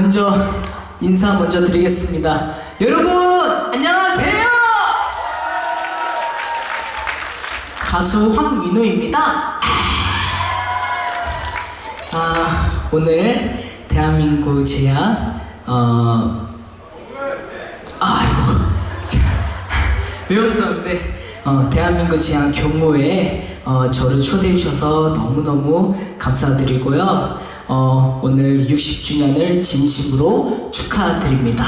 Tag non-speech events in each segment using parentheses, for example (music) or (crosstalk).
먼저 인사 먼저 드리겠습니다. 여러분 안녕하세요. 가수 황민호입니다. 아 오늘 대한민국 제약 어 아이고 제가 외웠었는데 어, 대한민국 지향 경호에 어, 저를 초대해 주셔서 너무너무 감사드리고요. 어, 오늘 60주년을 진심으로 축하드립니다.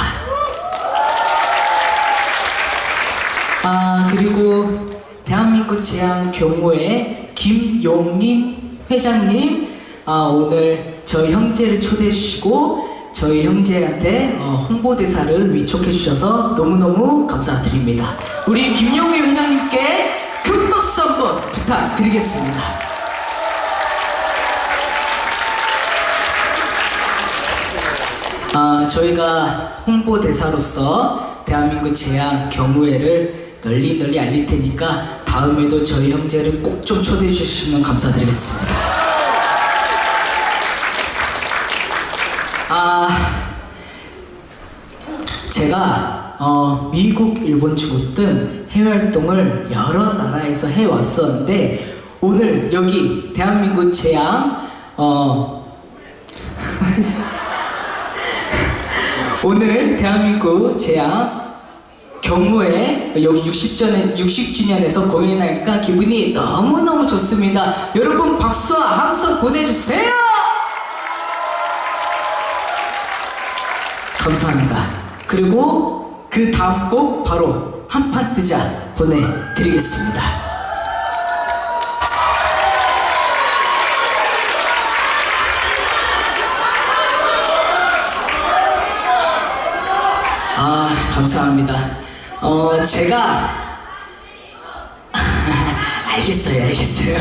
아 그리고 대한민국 제양 경호회 김용인 회장님 아, 오늘 저희 형제를 초대해 주시고 저희 형제한테 어, 홍보대사를 위촉해 주셔서 너무너무 감사드립니다. 우리 김용인 회장님께 큰 박수 한번 부탁드리겠습니다. 아, 저희가 홍보대사로서 대한민국 제양 경우회를 널리 널리 알릴 테니까 다음에도 저희 형제를 꼭 좀 초대해 주시면 감사드리겠습니다. 아, 제가 어, 미국, 일본, 중국 등 해외 활동을 여러 나라에서 해왔었는데 오늘 여기 대한민국 제양 어, (laughs) 오늘 대한민국 제양 경무에 여기 60주년, 60주년에서 공연하니까 기분이 너무너무 좋습니다. 여러분 박수와 함성 보내주세요! 감사합니다. 그리고 그 다음 곡 바로 한판 뜨자 보내드리겠습니다. 아, 감사합니다. 어, 제가 (laughs) 알겠어요, 알겠어요.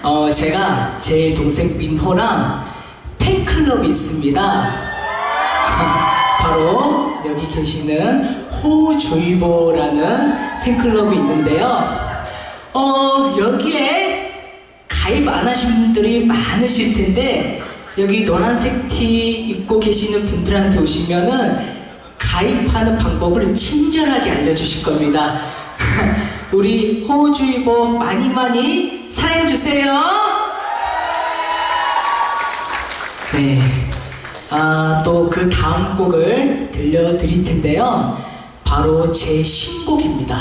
어, 제가 제 동생 민호랑 팬클럽이 있습니다. (laughs) 바로 여기 계시는 호주의보라는 팬클럽이 있는데요. 어, 여기에 가입 안 하신 분들이 많으실 텐데, 여기 노란색 티 입고 계시는 분들한테 오시면은 가입하는 방법을 친절하게 알려주실 겁니다. (laughs) 우리 호주의보 많이 많이 사랑해주세요. 네. 아, 또 그 다음 곡을 들려드릴 텐데요. 바로 제 신곡입니다.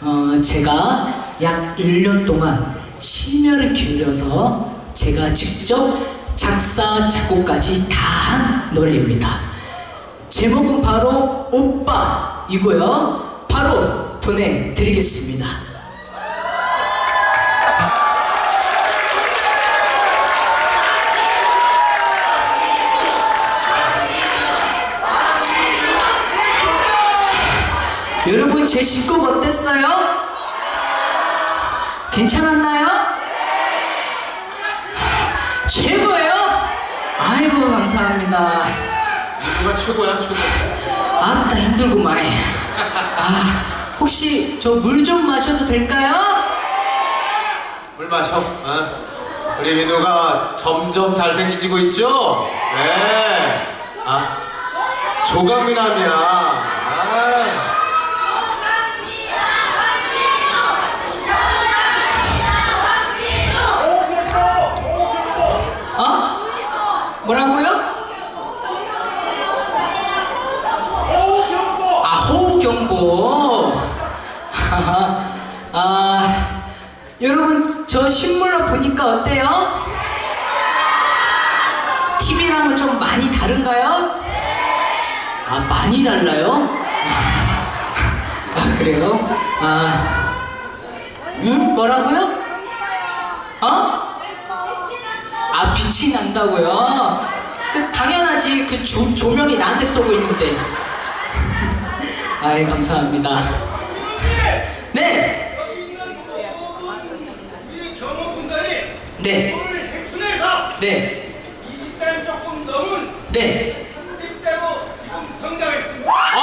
어, 제가 약 1년 동안 심혈을 기울여서 제가 직접 작사, 작곡까지 다 한 노래입니다. 제목은 바로 오빠이고요. 바로 보내드리겠습니다. 여러분 제 신곡 어땠어요? 괜찮았나요? 최고예요? 아이고 감사합니다. 누가 최고야 최고 아따 힘들구만. 아 혹시 저 물 좀 마셔도 될까요? 물 마셔 어? 우리 민호가 점점 잘생기지고 있죠? 네 아 조강미남이야 아. 어? 뭐라고요? 아 호우경보. 아 여러분 저 실물로 보니까 어때요? TV랑은 좀 많이 다른가요? 아 많이 달라요? 아 그래요? 아 응? 뭐라고요? 어? 아 빛이 난다고요? 그 당연하지 그 조, 조명이 나한테 쏘고 있는데 (laughs) 아이 감사합니다 네! 네! 핵순에서 네! 20대 조금 넘은 네! 10대로 지금 성장했습니다. 아!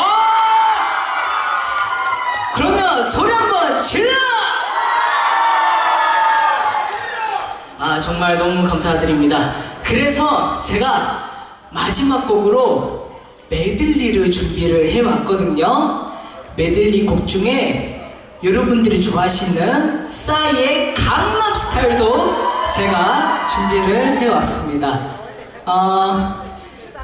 그러면 소리 한번 질러! 아 정말 너무 감사드립니다. 그래서 제가 마지막 곡으로 메들리를 준비를 해왔거든요. 메들리 곡 중에 여러분들이 좋아하시는 싸이의 강남 스타일도 제가 준비를 해왔습니다. 어,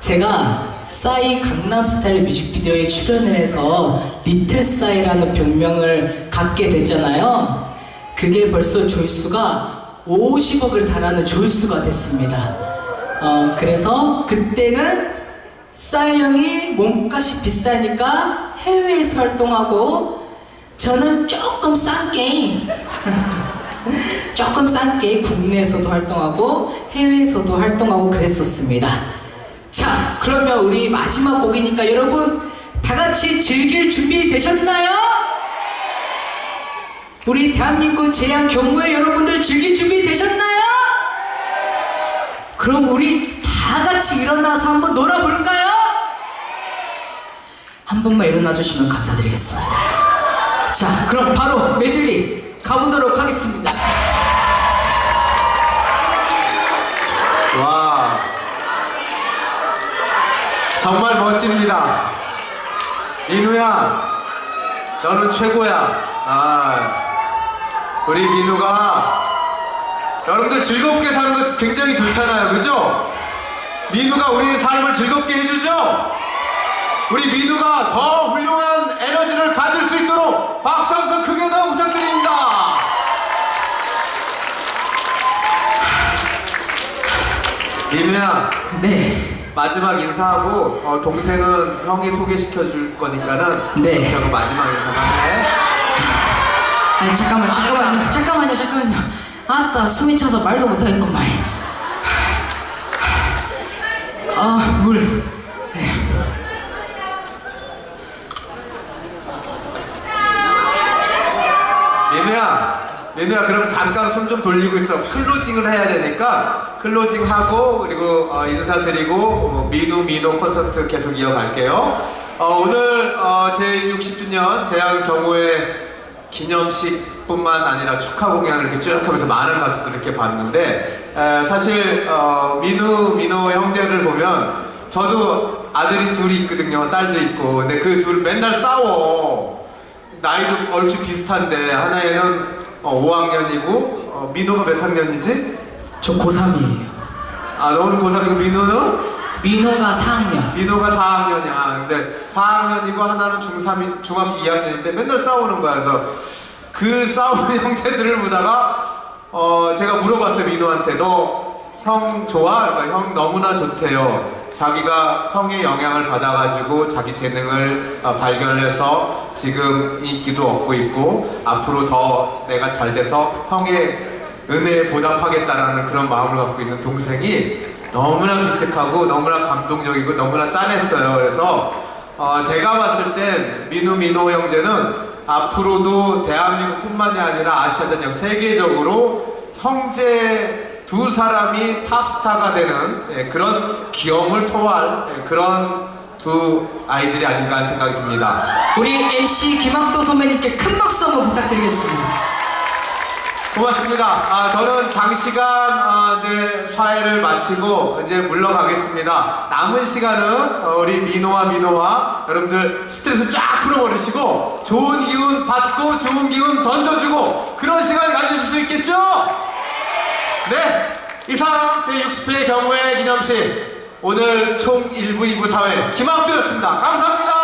제가 싸이 강남 스타일 뮤직비디오에 출연을 해서 리틀 싸이라는 별명을 갖게 됐잖아요. 그게 벌써 조회수가 50억을 달하는 조회수가 됐습니다. 어, 그래서 그때는 싸이 형이 몸값이 비싸니까 해외에서 활동하고 저는 조금 싼 게임 (laughs) 조금 싼 게임 국내에서도 활동하고 해외에서도 활동하고 그랬었습니다. 자, 그러면 우리 마지막 곡이니까 여러분 다 같이 즐길 준비 되셨나요? 우리 대한민국 제양 경무회 여러분들 즐길 준비 되셨나요? 그럼 우리 다 같이 일어나서 한번 놀아볼까요? 한 번만 일어나 주시면 감사드리겠습니다. 자, 그럼 바로 메들리 가보도록 하겠습니다. 와 정말 멋집니다 민우야 너는 최고야 아 우리 민우가 여러분들 즐겁게 사는 거 굉장히 좋잖아요 그죠? 민우가 우리 삶을 즐겁게 해주죠? 우리 민우가 더 훌륭한 에너지를 가질 수 있도록 박수 한 번 크게 더 부탁드립니다 민우야 네. 마지막 인사하고 어, 동생은 형이 소개시켜 줄 거니까는 네. 그렇게 하고 마지막 인사만 해. 아니 잠깐만 잠깐만요. 잠깐만요 잠깐만요. 아따 숨이 차서 말도 못하겠구만. 아물 민우야 그럼 잠깐 손좀 돌리고 있어. 클로징을 해야 되니까 클로징 하고 그리고 어, 인사드리고 어, 민우 민호 콘서트 계속 이어갈게요. 어, 오늘 어, 제 60주년 제한 경우에 기념식뿐만 아니라 축하 공연을 이렇게 쭉 하면서 많은 가수들 이렇게 봤는데 에, 사실 어, 민우 민호 형제를 보면 저도 아들이 둘이 있거든요 딸도 있고 근데 그 둘 맨날 싸워 나이도 얼추 비슷한데 하나에는 어, 5학년이고 어, 민호가 몇 학년이지? 저 고3이에요 아 너는 고3이고 민호는? 민호가 4학년 민호가 4학년이야. 근데 4학년이고 하나는 중3이, 중학교 2학년인데 맨날 싸우는 거야. 그래서 그 싸우는 (laughs) 형제들을 보다가 어, 제가 물어봤어요. 민호한테. 너 형 좋아? 그러니까 형 너무나 좋대요. 자기가 형의 영향을 받아가지고 자기 재능을 어, 발견해서 지금 인기도 얻고 있고 앞으로 더 내가 잘 돼서 형의 은혜에 보답하겠다라는 그런 마음을 갖고 있는 동생이 너무나 기특하고 너무나 감동적이고 너무나 짠했어요. 그래서 어, 제가 봤을 땐 민우 민호 형제는 앞으로도 대한민국뿐만이 아니라 아시아 전역 세계적으로 형제 두 사람이 탑스타가 되는 예, 그런 기염을 토할 예, 그런 두 아이들이 아닌가 하는 생각이 듭니다. 우리 MC 김학도 선배님께 큰 박수 한번 부탁드리겠습니다 고맙습니다. 아, 저는 장시간 어, 이제 사회를 마치고 이제 물러가겠습니다. 남은 시간은 어, 우리 민호와 민호와 여러분들 스트레스 쫙 풀어버리시고 좋은 기운 받고 좋은 기운 던져주고 그런 시간을 가지실 수 있겠죠? 네, 이상 제60회 경우의 기념식 오늘 총 1부, 2부 사회 김학주였습니다. 감사합니다.